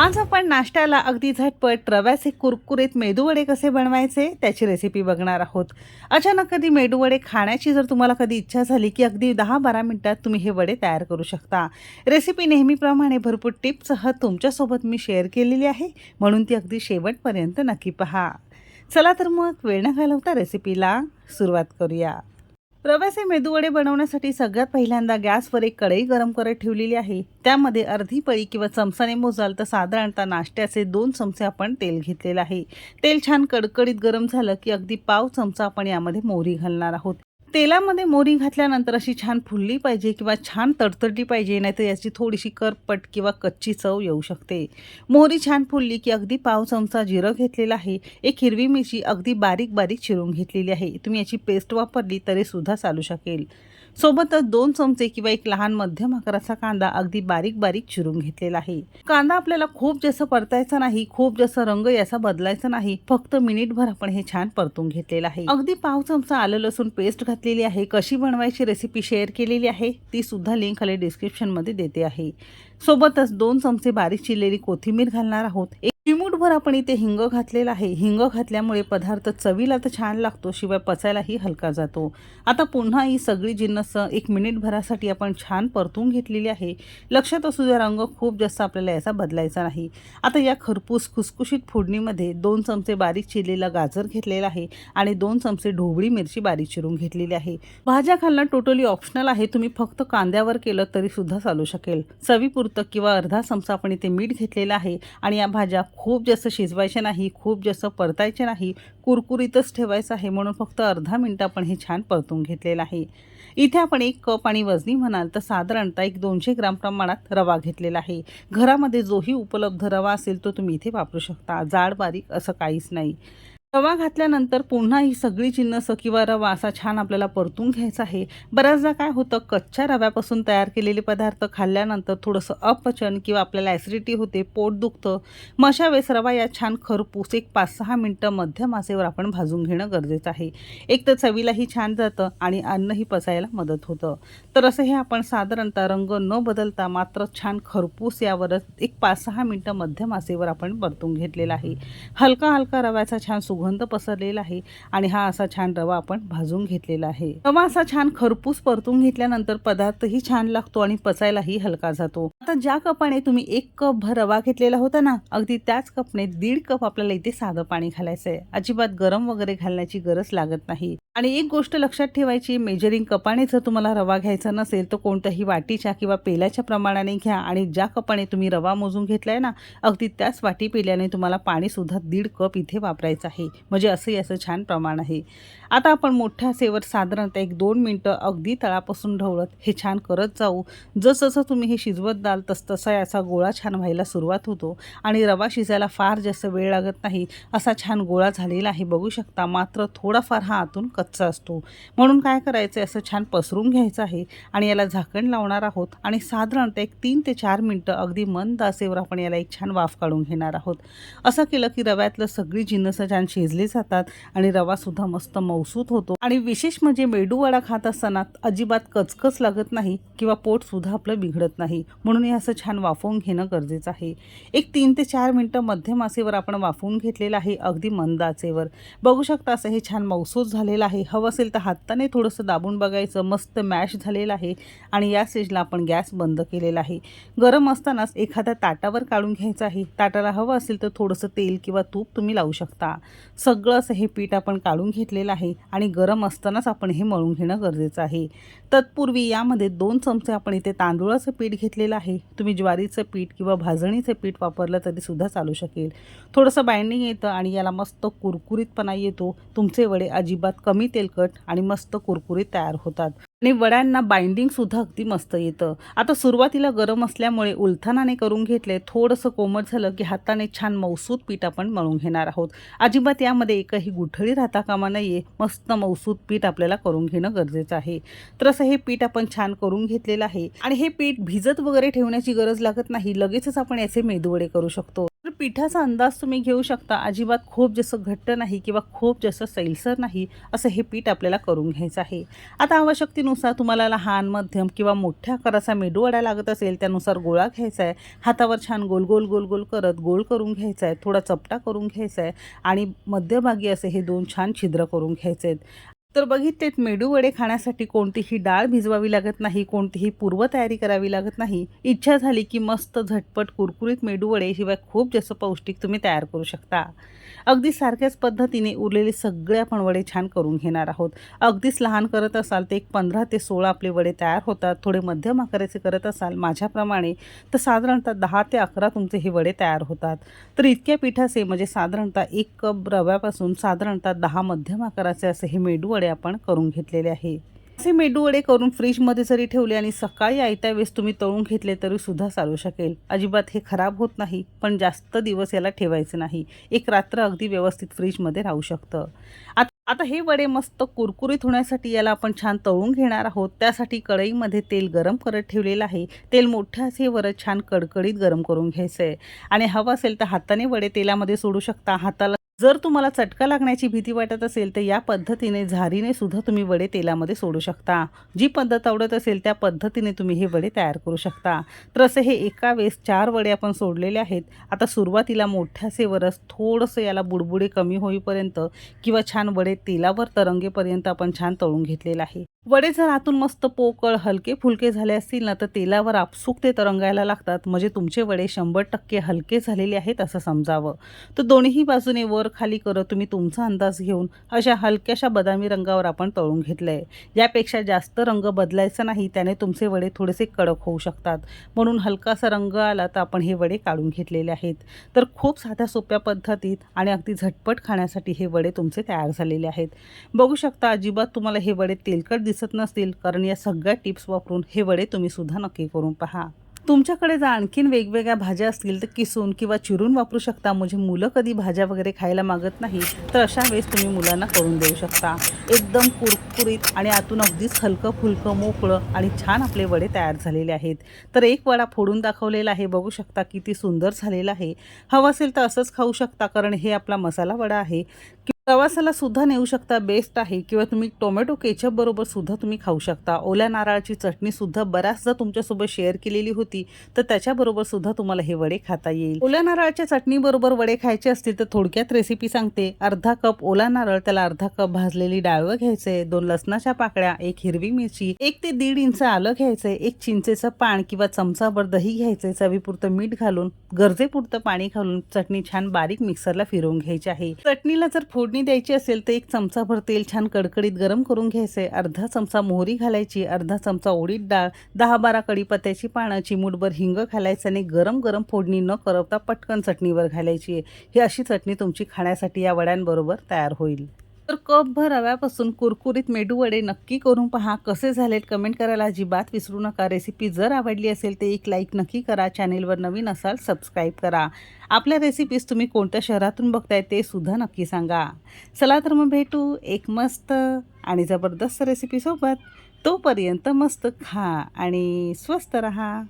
आज आपण नाश्त्याला अगदी झटपट रव्याचे कुरकुरीत मेदूवडे कसे बनवायचे त्याची रेसिपी बघणार आहोत. अचानक कधी मेदूवडे खाण्याची जर तुम्हाला कधी इच्छा झाली की अगदी दहा बारा मिनिटात तुम्ही हे वडे तयार करू शकता. रेसिपी नेहमीप्रमाणे भरपूर टिप्ससह तुमच्यासोबत मी शेअर केलेली आहे म्हणून ती अगदी शेवटपर्यंत नक्की पहा. चला तर मग वेळ न घालवता रेसिपीला सुरुवात करूया. रव्याचे मेदूवडे बनवण्यासाठी सगळ्यात पहिल्यांदा गॅसवर एक कढई गरम करत ठेवलेली आहे. त्यामध्ये अर्धी पळी किंवा चमचाने मोजाल तर साधारणतः नाश्त्याचे दोन चमचे आपण तेल घेतलेलं आहे. तेल छान कडकडीत गरम झालं की अगदी पाव चमचा आपण यामध्ये मोहरी घालणार आहोत. तेलामध्ये मोहरी घातल्यानंतर अशी छान फुलली पाहिजे किंवा छान तडतडली पाहिजे नाहीतर याची थोडीशी करपट किंवा कच्ची चव येऊ शकते. मोहरी छान फुलली की अगदी पाव चमचा जिरं घेतलेला आहे. एक हिरवी मिरची अगदी बारीक बारीक चिरून घेतलेली आहे. तुम्ही याची पेस्ट वापरली तरी सुद्धा चालू शकेल. सोबतच दोन चमचे किंवा एक लहान मध्यम आकाराचा कांदा अगदी बारीक बारीक चिरून घेतलेला आहे. कांदा आपल्याला खूप जास्त परतायचा नाही खूप जास्त रंग याचा बदलायचा नाही फक्त मिनिटभर आपण हे छान परतून घेतलेलं आहे. अगदी पाव चमचा आलं लसूण पेस्ट घातलेली आहे कशी बनवायची रेसिपी शेअर केलेली आहे ती सुद्धा लिंक खाली डिस्क्रिप्शनमध्ये देते आहे. सोबतच दोन चमचे बारीक चिरलेली कोथिंबीर घालणार आहोत. एक चिमूटभर आपण इथे हिंग घातलेला आहे. हिंग घातल्यामुळे पदार्थ चवीला तर छान लागतो शिवाय पचायलाही हलका जातो. आता पुन्हा ही सगळी जिन्नस एक मिनिटभरासाठी आपण छान परतून घेतलेली आहे. लक्षात असू द्या रंग खूप जास्त आपल्याला याचा बदलायचा नाही. आता या खरपूस खुसखुशीत फोडणीमध्ये दोन चमचे बारीक चिरलेला गाजर घेतलेला आहे आणि दोन चमचे ढोबळी मिरची बारीक चिरून घेतलेली आहे. भाज्या घालणं टोटली ऑप्शनल आहे. तुम्ही फक्त कांद्यावर केलं तरी सुद्धा चालू शकेल. चवीपुरतं किंवा अर्धा चमचा आपण इथे मीठ घेतलेला आहे आणि या भाज्या खूप जास्त शिजवायचे नाही खूप जास्त परतायचे नाही कुरकुरीतच ठेवायचं आहे म्हणून फक्त अर्धा मिनटं आपण हे छान परतून घेतलेलं आहे. इथे आपण एक कप आणि वजनी म्हणाल तर साधारणतः एक दोनशे ग्राम प्रमाणात रवा घेतलेला आहे. घरामध्ये जोही उपलब्ध रवा असेल तो तुम्ही इथे वापरू शकता. जाड बारीक असं काहीच नाही. रवा घातल्यानंतर पुन्हा ही सगळी जिन्नस किंवा रवा असा छान आपल्याला परतून घ्यायचा आहे. बऱ्याचदा काय होतं कच्च्या रव्यापासून तयार केलेले पदार्थ खाल्ल्यानंतर थोडंसं अपचन किंवा आपल्याला ॲसिडिटी होते पोट दुखतं. मग अशा वेळेस रवा या छान खरपूस एक पाच सहा मिनटं मध्यम आचेवर आपण भाजून घेणं गरजेचं आहे. एक तर चवीलाही छान जातं आणि अन्नही पचायला मदत होतं. तर असं हे आपण साधारणतः रंग न बदलता मात्र छान खरपूस यावरच एक पाच सहा मिनटं मध्यम आचेवर आपण परतून घेतलेला आहे. हलका हलका रव्याचा छान सुगंध पसरलेला आहे आणि हा असा छान रवा आपण भाजून घेतलेला आहे. रवा असा छान खरपूस परतून घेतल्यानंतर पदार्थही छान लागतो आणि पचायलाही हलका जातो. आता ज्या कपाने तुम्ही एक कप भर रवा घेतलेला होता ना अगदी त्याच कपने दीड कप आपल्याला इथे साधं पाणी घालायचं आहे अजिबात गरम वगैरे घालण्याची गरज लागत नाही. आणि एक गोष्ट लक्षात ठेवायची मेजरिंग कपाने जर तुम्हाला रवा घ्यायचा नसेल तर कोणत्याही वाटीच्या किंवा पेल्याच्या प्रमाणाने घ्या आणि ज्या कपाने तुम्ही रवा मोजून घेतलाय ना अगदी त्याच वाटी पेल्याने तुम्हाला पाणीसुद्धा दीड कप इथे वापरायचं आहे. म्हणजे असंही असं छान प्रमाण आहे. आता आपण मोठ्या सेवर साधारणतः एक दोन मिनटं अगदी तळापासून ढवळत हे छान करत जाऊ. जसजसं तुम्ही हे शिजवत जाल तसतसा याचा गोळा छान व्हायला सुरुवात होतो. आणि रवा शिजायला फार जास्त वेळ लागत नाही असा छान गोळा झालेला आहे. बघू शकता मात्र थोडाफार हा आतून कच्चा असतो. म्हणून काय करायचं आहे? असं छान पसरून घ्यायचं आहे आणि याला झाकण लावणार आहोत आणि साधारणतः एक तीन ते चार मिनटं अगदी मंद असेवर आपण याला एक छान वाफ काढून घेणार आहोत. असं केलं की रव्यातलं सगळी जिन्नसं छान शिजली जातात आणि रवासुद्धा मस्त मौसूत होतो. आणि विशेष म्हणजे मेडूवडा खात असताना अजिबात कचकच लागत नाही किंवा पोट सुद्धा आपलं बिघडत नाही. म्हणून हे असं छान वाफवून घेणं गरजेचं आहे. एक तीन ते चार मिनटं मध्यम आचेवर आपण वाफवून घेतलेलं आहे अगदी मंद आचेवर. बघू शकता असं हे छान मौसूत झालेलं आहे आहे. हवं असेल तर हाताने थोडंसं दाबून बघायचं. मस्त मॅश झालेलं आहे आणि या स्टेजला आपण गॅस बंद केलेला आहे. गरम असतानाच एखाद्या ताटावर काढून घ्यायचं आहे. ताटाला हवं असेल तर थोडंसं तेल किंवा तूप तुम्ही लावू शकता. सगळं असं हे पीठ आपण काढून घेतलेलं आहे आणि गरम असतानाच आपण हे मळून घेणं गरजेचं आहे. तत्पूर्वी यामध्ये दोन चमचे आपण इथे तांदूळाचं पीठ घेतलेलं आहे. तुम्ही ज्वारीचं पीठ किंवा भाजणीचं पीठ वापरलं तरी सुद्धा चालू शकेल. थोडंसं बाइंडिंग येतं आणि याला मस्त कुरकुरीतपणा येतो. तुमचे वडे अजिबात कमी तेलकट आणि मस्त कुरकुरीत तयार होतात. आणि वड्यांना बाइंडिंग सुद्धा अगदी मस्त येतं. आता सुरुवातीला गरम असल्यामुळे उलथानाने करून घेतले थोडंसं कोमट झालं की हाताने छान मौसूद पीठ आपण मळून घेणार आहोत. अजिबात यामध्ये एकही गुठळी राहता कामा नाहीये मस्त मौसूद पीठ आपल्याला करून घेणं गरजेचं आहे. तर असं हे पीठ आपण छान करून घेतलेलं आहे. आणि हे पीठ भिजत वगैरे ठेवण्याची गरज लागत नाही लगेचच आपण याचे मेदूवडे करू शकतो. पिठाचा अंदाज तुम्ही घेऊ शकता. अजिबात खूप जसं घट्ट नाही किंवा खूप जसं सैलसर नाही असं हे पीठ आपल्याला करून घ्यायचं आहे. आता आवश्यकतेनुसार तुम्हाला लहान मध्यम किंवा मोठ्या आकाराचा मेडू वडा लागत असेल त्यानुसार गोळा घ्यायचा आहे. हातावर छान गोल गोल गोल गोल करत गोल करून घ्यायचा आहे. थोडा चपटा करून घ्यायचा आहे आणि मध्यभागी असे हे दोन छान छिद्र करून घ्यायचे आहेत. तर बघितलेत मेडूवडे खाण्यासाठी कोणतीही डाळ भिजवावी लागत नाही कोणतीही पूर्वतयारी करावी लागत नाही. इच्छा झाली की मस्त झटपट कुरकुरीत मेडूवडे शिवाय खूप जास्त पौष्टिक तुम्ही तयार करू शकता. अगदी सारख्याच पद्धतीने उरलेले सगळे आपण वडे छान करून घेणार आहोत. अगदीच लहान करत असाल तर एक पंधरा ते सोळा आपले वडे तयार होतात. थोडे मध्यम आकाराचे करत असाल माझ्याप्रमाणे तर साधारणतः दहा ते अकरा तुमचे हे वडे तयार होतात. तर इतक्या पिठाचे म्हणजे साधारणतः एक कप रव्यापासून साधारणतः दहा मध्यम आकाराचे असे हे मेडू वडे आपण करून घेतलेले आहे. असे मेडू वडे करून फ्रीजमध्ये जरी ठेवले आणि सकाळी आयत्या वेळेस तुम्ही तळून घेतले तरी सुद्धा चालू शकेल. अजिबात हे खराब होत नाही पण जास्त दिवस याला ठेवायचे नाही. एक रात्र अगदी व्यवस्थित फ्रीजमध्ये राहू शकतं. आता आता हे वडे मस्त कुरकुरीत होण्यासाठी याला आपण छान तळून घेणार आहोत. त्यासाठी कढईमध्ये तेल गरम करत ठेवलेलं आहे. तेल मोठं असे वर छान कडकडीत गरम करून घ्यायचं आहे आणि हवं असेल तर हाताने वडे तेलामध्ये सोडू शकता. हाताला जर तुम्हाला चटका लागण्याची भीती वाटत असेल तर या पद्धतीने झारीने सुद्धा तुम्ही वडे तेलामध्ये सोडू शकता. जी पद्धत आवडत असेल त्या पद्धतीने तुम्ही हे वडे तयार करू शकता. तर असे हे एका वेळेस चार वडे आपण सोडलेले आहेत. आता सुरुवातीला मोठ्यासे वरस थोडंसं याला बुडबुडे कमी होईपर्यंत किंवा छान वडे तेलावर तरंगेपर्यंत आपण छान तळून घेतलेलं आहे. वडे जर आतून मस्त पोकळ हलके फुलके झाले असतील ना तर तेलावर आपसूक ते तरंगायला लागतात. म्हणजे तुमचे वडे शंभर टक्के हलके झालेले आहेत असं समजावं. तर दोन्ही बाजूने वर खाली करत तुम्ही तुमचा अंदाज घेऊन अशा हलक्याशा बदामी रंगावर आपण तळून घेतलं आहे यापेक्षा जास्त रंग बदलायचा नाही त्याने तुमचे वडे थोडेसे कडक होऊ शकतात. म्हणून हलकासा रंग आला तर आपण हे वडे काढून घेतलेले आहेत. तर खूप साध्या सोप्या पद्धतीत आणि अगदी झटपट खाण्यासाठी हे वडे तुमचे तयार झालेले आहेत. बघू शकता अजिबात तुम्हाला हे वडे तेलकट दिसत नसतील कारण या सगळ्या टिप्स वापरून हे वडे तुम्ही सुद्धा नक्की करून पहा. तुमच्याकडे जर आणखीन वेगवेगळ्या भाज्या असतील तर किसून किंवा चिरून वापरू शकता. म्हणजे मुलं कधी भाज्या वगैरे खायला मागत नाही तर अशा वेळेस तुम्ही मुलांना करून देऊ शकता. एकदम कुरकुरीत आणि आतून अगदीच हलकं फुलकं मोकळं आणि छान आपले वडे तयार झालेले आहेत. तर एक वडा फोडून दाखवलेला आहे. बघू शकता किती सुंदर झालेला आहे. हवं असेल तर असंच खाऊ शकता कारण हे आपला मसाला वडा आहे. प्रवासाला सुद्धा नेऊ शकता बेस्ट आहे. किंवा तुम्ही टोमॅटो केचप बरोबर सुद्धा तुम्ही खाऊ शकता. ओल्या नारळाची चटणी सुद्धा बऱ्याचदा तुमच्यासोबत शेअर केलेली होती तर त्याच्याबरोबर सुद्धा तुम्हाला हे वडे खाता येईल. ओल्या नारळाच्या चटणी बरोबर वडे खायचे असतील तर थोडक्यात रेसिपी सांगते. अर्धा कप ओला नारळ त्याला अर्धा कप भाजलेली डाळवं घ्यायचंय दोन लसणाच्या पाकळ्या एक हिरवी मिरची एक ते दीड इंच आलं घ्यायचंय एक चिंचेचं पान किंवा चमचाभर दही घ्यायचंय चवीपुरतं मीठ घालून गरजेपुरतं पाणी घालून चटणी छान बारीक मिक्सरला फिरवून घ्यायची आहे. चटणीला जर फोडणी द्यायची असेल तर एक चमचाभर तेल छान कडकडीत गरम करून घ्यायचंय. अर्धा चमचा मोहरी घालायची अर्धा चमचा उडीद डाळ दहा बारा कढीपत्त्याची पानं चिमूटभर हिंग घालायचं आणि गरम गरम फोडणी न करवता पटकन चटणीवर घालायची आहे. ही अशी चटणी तुमची खाण्यासाठी या वड्यांबरोबर तयार होईल. तर कपभर रव्यापासून कुरकुरीत मेदूवडे नक्की करून पहा. कसे झालेत? कमेंट करायला अजिबात विसरू नका. रेसिपी जर आवडली असेल तर एक लाईक नक्की करा. चॅनेलवर नवीन असाल सबस्क्राईब करा. आपल्या रेसिपीज तुम्ही कोणत्या शहरातून बघताय ते सुद्धा नक्की सांगा. चला तर मग भेटू एक मस्त आणि जबरदस्त रेसिपीसोबत तोपर्यंत मस्त खा आणि स्वस्त रहा.